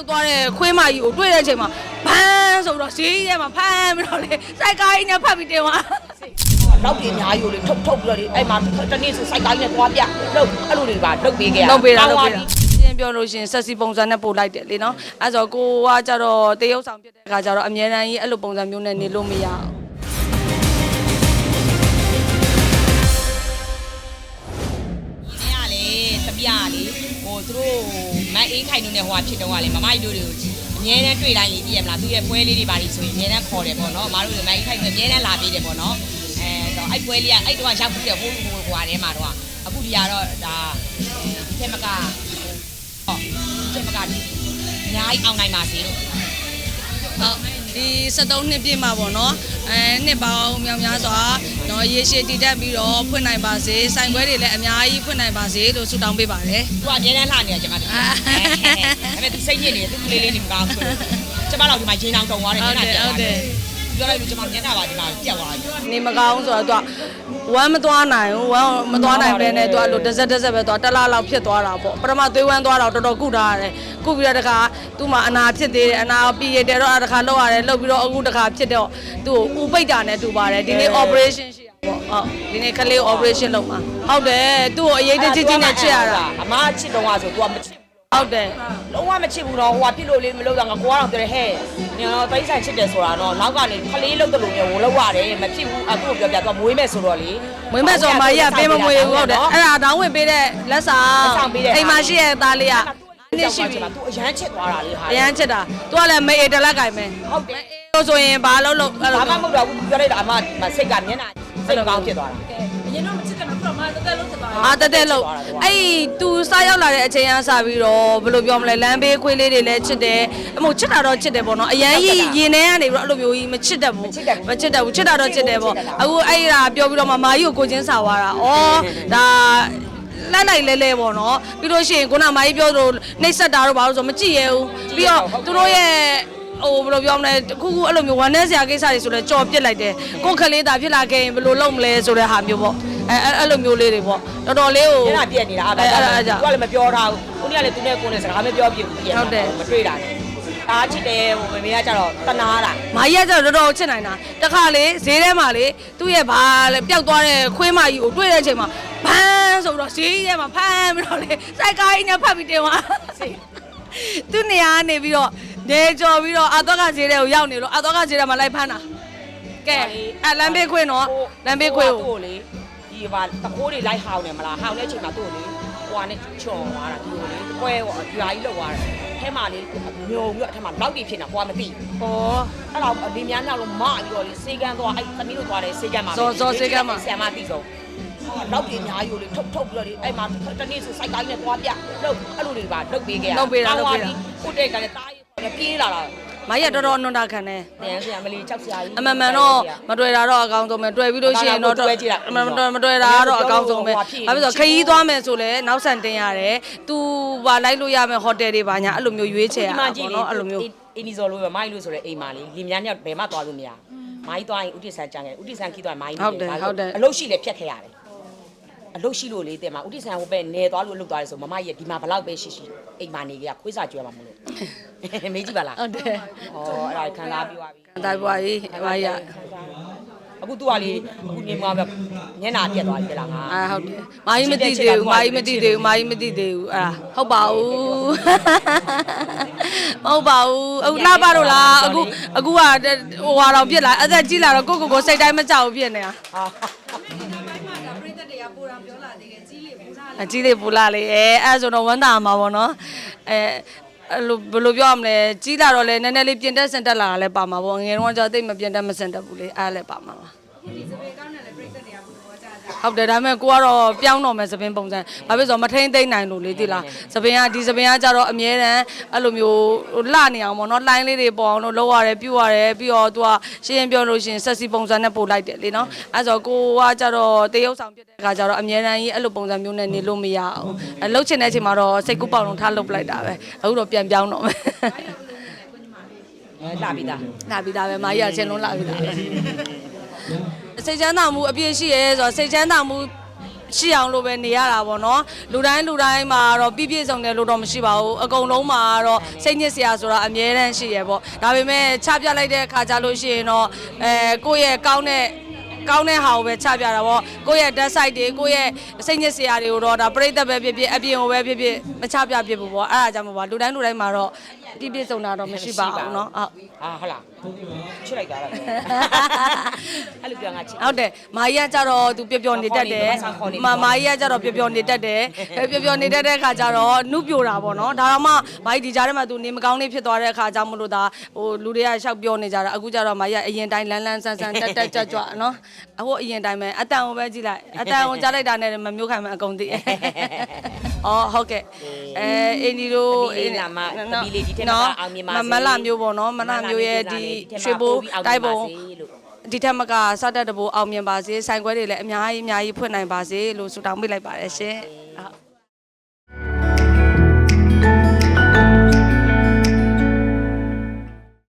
က်သွားတဲ့ခွေးမကြီးကိုတွေ့တဲ့အချိန်မှာဘန်းဆိုတော့ဈေးကြီးထဲမှာဖမ်းပြီးတော့လေစိုက်ကားကြီးနဲ့ဖတ်ပြီးတင်သွားနောက်ပြည်အများကြီးကိုလေထုတ်ထုတ်ပြီးတော့လေအဲ့မှာတနေ့ဆိုစိုက်ကိုင်းနဲ့သွားပြလို့အဲ့လိုတွေပါလုပ်ပေးခဲ့ရလုပ်ပေးတာလုပ်ပေးတာရှင်းပြောလို့ရှရင်ဆက်စီပုံစံနဲ့ပို့လိုက်တယ်လေနော်အဲဆိုကိုကကြတော့တရုပ်ဆောင်ဖြစ်တဲ့အခါကျတော့အမြဲတမ်းကြီးအဲ့လိုပုံစံမျိုးနဲ့နေလို့မရအော သူတို့မတ်အေးခိုင်တို့နဲ့ဟိုဟာဖြစ်တော့ကလေမမိုက်တို့တွေကိုအမြဲတမ်းတွေ့တိုင်းရေးပြရမလားသူရဲ့ပွဲလေးတွေပါလိဆိုရင်အမြဲတမ်းခေါ်တယ်ပေါ့နော်အမားတို့လည်းမတ်အေးခိုင်တို့အမြဲတမ်းလာပေးတယ်ပေါ့နော်အဲတော့အဲ့ပွဲလေးကအဲ့တော့ရောက်ပြီးတော့ဟိုဟိုဟိုဟာထဲမှာတော့အခုဒီကတော့ဒါဒီမကဟိုဒီမကဒီအများကြီးအောင်နိုင်ပါစေလို့ဟုတ် ဒီ73နှစ်ပြည့်မှာပေါ့နော်အဲနှစ်ပေါင်းများများစွာနော်ရေရှည်တည်တက်ပြီးတော့ဖွင့်နိုင်ပါစေဆိုင်ခွဲတွေလည်းအများကြီးဖွင့်နိုင်ပါစေလို့ဆုတောင်းပေးပါတယ်သူကအမြဲတမ်းလှနေရကျမတို့ဒါပေမဲ့သူစိတ်ညစ်နေတယ်သူကလေးလေးနေမကောင်းဘူးကျမတို့ဒီမှာရင်းအောင်တုံသွားတယ်ဟုမျတ်က်နှာတယ်ပြတ်ဟုတ်တယ်သွားတယ်ပြောလိုက်လို့ကျမမျက်နှာပါဒီမှာပြတ်သွားတယ်နေမကောင်းဆိုတော့သူက ဝမ်းမသွားနိုင်ဘူးဝမ်းမသွားနိုင်ပဲနဲ့သူကလို့တစ်စက်တစ်စက်ပဲသွားတက်လာလောက်ဖြစ်သွားတာပေါ့ပထမသွေးဝမ်းသွားတော့တော်တော်ကုထားရတယ်ကုပြီးတော့တခါသူ့မှာအနာဖြစ်သေးတယ်အနာပြီးရတဲ့တော့တခါလောက်ရတယ်လောက်ပြီးတော့အခုတခါဖြစ်တော့သူ့ကိုဥပိတ်တာနဲ့တူပါတယ်ဒီနေ့ operation ရှိတာပေါ့ဟုတ်ဒီနေ့ကလေး operation လုပ်မှာဟုတ်တယ်သူ့ကိုအရေးတကြီးကြီးနဲ့ချစ်ရတာအမချစ်တော့ကဆို तू ကမချစ် ဟုတ်တယ်လုံးဝမချစ်ဘူးတော့ဟိုကပြစ်လို့လေးမလုပ်တာငါကိုကတော့ပြောတယ်ဟဲ့ညတော့တိတ်ဆိုင်ချစ်တယ်ဆိုတာတော့နောက်ကနေခလေးလုပ်တယ်လို့မျိုးဝင်လောက်ရတယ်မဖြစ်ဘူးအခုပြောပြတော့မွေးမဲ့ဆိုတော့လေမွေးမဲ့ဆိုမကြီးကပေးမမွေဘူးဟုတ်တယ်အဲ့ဒါတောင်းဝင်ပေးတဲ့လက်ဆောင်လက်ဆောင်ပေးတဲ့အိမ်မှာရှိတဲ့သားလေးကနှစ်ရှိပြီသူအရန်ချစ်သွားတာလေဟာအရန်ချစ်တာသူကလည်းမေအေတလက်ကင်မယ်ဟုတ်တယ်လို့ဆိုရင်ဘာလို့လို့အဲ့လိုဘာမှမဟုတ်တော့ဘူးပြောလိုက်တာအမစိတ်ကမျက်နှာစိတ်ကောင်းဖြစ်သွားတာ အာတက်တက်လို့အဲ့ဒီသူစားရောက်လာတဲ့အချိန်အားစပြီးတော့ဘယ်လိုပြောမလဲလမ်းဘေးခွေးလေးတွေလည်းချစ်တယ်အမို့ချစ်တာတော့ချစ်တယ်ပေါ့နော်အရန်ကြီးရင်ထဲကနေပြီးတော့အဲ့လိုမျိုးကြီးမချစ်တတ်ဘူးမချစ်တတ်ဘူးချစ်တာတော့ချစ်တယ်ပေါ့အခုအဲ့ဒါပြောပြီးတော့မှမာကြီးကိုကိုချင်းစာသွားတာဩဒါလက်လိုက်လဲလဲပေါ့နော်ပြီးလို့ရှိရင်ခုနမာကြီးပြောသလိုနှိပ်ဆက်တာတော့ဘာလို့ဆိုမကြည့်ရဘူးပြီးတော့သူတို့ရဲ့ ဟိုဘယ်လိုပြောမလဲခုခုအဲ့လိုမျိုးဝမ်းနည်းစရာကိစ္စတွေဆိုလဲကြော်ပြစ်လိုက်တယ်ကိုယ်ခလေးတာဖြစ်လာခဲ့ရင်ဘယ်လိုလုပ်မလဲဆိုတဲ့ဟာမျိုးပေါ့အဲအဲ့အဲ့လိုမျိုးလေးတွေပေါ့တော်တော်လေးကိုမျက်နှာပြက်နေတာအဲ့ဒါအဲ့အဲ့ကြောင့်သူကလည်းမပြောထားဘူးကိုကြီးကလည်းသူနဲ့ကိုယ်နဲ့စကားမပြောပြဘူးပြက်ဟုတ်တယ် မတွေ့တာနဲ့ဒါချစ်တယ်ဟိုမမေကကြတော့တနာတာမာကြီးကကျတော့တော်တော်ချစ်နိုင်တာတခါလေဈေးထဲမှာလေသူ့ရဲ့ဘာလဲပျောက်သွားတဲ့ခွေးမကြီးကိုတွေ့တဲ့အချိန်မှာဘန်းဆိုတော့ဈေးကြီးထဲမှာဖမ်းပြီးတော့လေစိုက်ကားကြီးနဲ့ဖတ်ပြီးတင်သွားသူ့နေရာကနေပြီးတော့ နေကြော်ပြီးတော့အာတော့ကဈေးထဲကိုရောက်နေလို့အာတော့ကဈေးထဲမှာလိုက်ဖမ်းတာကဲအလမ်းဘေးခွေးနော်လမ်းဘေးခွေးကိုသူ့ကိုလေဒီပါတကိုးတွေလိုက်ဟောင်းနေမလားဟောင်းတဲ့အချိန်မှာသူ့ကိုလေဟိုကနေချော်သွားတာဒီကိုလေကွဲပေါ့ဒီဟာကြီးလောက်သွားတယ်အဲမှာလေညုံပြီးတော့အဲမှာလောက်တွေဖြစ်နေတာဟိုကမသိဩအဲ့တော့ဒီများနောက်လို့မပြီးတော့လေစေကန်းသွားအဲ့သမီးတို့သွားတယ်စေကန်းမှာဇော်ဇော်စေကန်းမှာဆံမသိဆုံးနောက်ပြည်အများကြီးကိုလေထုတ်ထုတ်ပြီးတော့လေအဲ့မှာတနေ့ဆိုစိုက်ကိုင်းနဲ့သွားပြလို့အဲ့လိုတွေပါလုပ်ပေးခဲ့ရလုပ်ပေးတာလုပ်ပေးတာကိုတဲ့ကလည်းတားရီခေါ်တယ် ပြေးလာတာမကြီးကတော်တော်အနွန်တာခံတယ်တန်ဆရာမလီကြောက်စရာကြီးအမှန်မှန်တော့မတွေ့တာတော့အကောင်းဆုံးပဲတွေ့ပြီးလို့ရှိရင်တော့တွေ့ကြည့်လိုက်မမတွေ့တာကတော့အကောင်းဆုံးပဲဟိုဘာဟာဖြစ်ဖြစ်လို့လဲဆိုတော့ခရီးသွားမယ်ဆိုလဲနောက်ဆန်တင်ရတယ်သူပါလိုက်လို့ရမယ်ဟိုတယ်တွေပါညာအဲ့လိုမျိုးရွေးချယ်ရတာပေါ့နော်အဲ့လိုမျိုးအင်းဒီဇော်လို့ပဲမိုင်းလို့ဆိုတဲ့အိမ်မှာလေလင်မြန်းညောက်ဘယ်မှသွားလို့မရမိုင်းသွားရင်ဥတီဆန်ကြံခဲ့ဥတီဆန်ခီးသွားမိုင်းအလုတ်ရှိလေဖြတ်ခဲ့ရတယ် အလုတ်ရှိလို့လေတဲ့မှာဥတီဆန်ဟိုပဲနေသွားလို့လုတ်သွားတယ်ဆိုမမကြီးဒီမှာဘလောက်ပဲရှိရှိအိမ်မှာနေကြခွေးစာကျွဲမှာမလို့မေးကြည့်ပါလားဟုတ်တယ်ဟောအဲ့ဒါခံစားပြီးသွားပြီဒါပွားကြီးမကြီးကအခုသူကလေအခုနေမှာပဲညနာပြက်သွားပြီလားငါအာဟုတ်တယ်မကြီးမသိသေးဘူးမကြီးမသိသေးဘူးမကြီးမသိသေးဘူးအဲ့ဒါဟုတ်ပါဘူးမဟုတ်ပါဘူးအခုလှပါတော့လားအခုအခုကဟိုဟာတော့ပြစ်လာအသက်ကြီးလာတော့ကိုကိုကိုစိတ်တိုင်းမကြောက်ဘူးဖြစ်နေတာဟာ အကြီးလေးပူလာလေးအဲအဲ့ဒါဆိုတော့ဝမ်းသာမှာပေါ့နော်အဲအဲ့လိုဘယ်လိုပြောရမလဲကြီးလာတော့လဲနည်းနည်းလေးပြင်တက်စင်တက်လာတာလဲပါမှာပေါ့ငယ်တော့ကျတော့တိတ်မပြင်တက်မစင်တက်ဘူးလေအဲ့ ဒါလဲပါမှာပါဟုတ်တယ်ဒါပေမဲ့ကိုကတော့ပြောင်းတော့မယ်သပင်းပုံစံဘာဖြစ်လို့ဆိုတော့မထိန်သိမ့်နိုင်လို့လေတိလားသပင်းကဒီသပင်းကကြတော့အမြဲတမ်းအဲ့လိုမျိုးဟိုလှနေအောင်ပေါ့နော်လိုင်းလေးတွေပေါ်အောင်လို့လုပ်ရတယ်ပြုတ်ရတယ်ပြီးတော့သူကရှင်းရှင်းပြောလို့ရှရင်ဆက်စီပုံစံနဲ့ပို့လိုက်တယ်လေနော်အဲ့ဆိုကိုကကြတော့တရုပ်ဆောင်ဖြစ်တဲ့အခါကျတော့အမြဲတမ်းကြီးအဲ့လိုပုံစံမျိုးနဲ့နေလို့မရအောင်အလုပ်ချင်တဲ့အချိန်မှာတော့စိတ်ကူးပေါက်လုံးထားလုပ်ပလိုက်တာပဲအခုတော့ပြန်ပြောင်းတော့မယ်လာပြီသားလာပြီးသားပဲမာကြီးကချင်းလုံးလာပြီးသားပဲ စိတ်ချမ်းသာမှုအပြည့်ရှိရဲဆိုတော့စိတ်ချမ်းသာမှုရှိအောင်လို့ပဲနေရတာပေါ့နော်လူတိုင်းလူတိုင်းမှာတော့ပြည့်ပြည့်စုံတယ်လို့တော့မရှိပါဘူးအကုန်လုံးမှာတော့စိတ်ညစ်စရာဆိုတာအမြဲတမ်းရှိရပေါ့ဒါပေမဲ့ချပြလိုက်တဲ့အခါကျလို့ရှိရင်တော့အဲကိုယ့်ရဲ့ကောင်းတဲ့ကောင်းတဲ့ဟာကိုပဲချပြတာပေါ့ကိုယ့်ရဲ့ dead side တွေကိုယ့်ရဲ့စိတ်ညစ်စရာတွေကိုတော့ဒါပြိတ္တပဲဖြစ်ဖြစ်အပြင်ကိုပဲဖြစ်ဖြစ်မချပြဖြစ်ဘူးပေါ့အဲ့ဒါကြောင့်မို့ပါလူတိုင်းလူတိုင်းမှာတော့ ပြည့်ပြည့်စုံတာတော့မရှိပါဘူးเนาะဟုတ် အာဟုတ်လားချစ်လိုက်တာလားအဲ့လိုပြောငါချစ် ဟုတ်တယ်မာကြီးကကြတော့သူပျော်ပျော်နေတတ်တယ် ခေါ်နေခေါ်နေ မာမာကြီးကကြတော့ပျော်ပျော်နေတတ်တယ်အဲပျော်ပျော်နေတတ်တဲ့အခါကျတော့နုပြိုတာပေါ့နော်ဒါတော့မှမာကြီးဒီကြားထဲမှာသူနေမကောင်းလေးဖြစ်သွားတဲ့အခါကြောင့်မလို့ဒါဟိုလူတွေကရှောက်ပြောနေကြတာအခုကျတော့မာကြီးကအရင်တိုင်းလန်းလန်းဆန်းဆန်းတက်တက်ကြွကြွနော်အခုအရင်တိုင်းပဲအတန်ကိုပဲကြည့်လိုက်အတန်ကိုကြားလိုက်တာနဲ့မမျိုးခိုင်မှအကုန်သိ အော်ဟုတ်ကဲ့အဲအင်းဒီတို့တမီးလေးလာမတမီးလေးဒီထက်မကအောင်မြင်ပါစေမလမျိုးပေါ့နော်မလမျိုးရဲ့ဒီရွှေဘိုးတိုက်ပုံလို့ဒီထက်မကစတတ်တဘိုးအောင်မြင်ပါစေဆိုင်ခွဲတွေလည်းအများကြီးအများကြီးဖွင့်နိုင်ပါစေလို့ဆုတောင်းပေးလိုက်ပါတယ်ရှင်။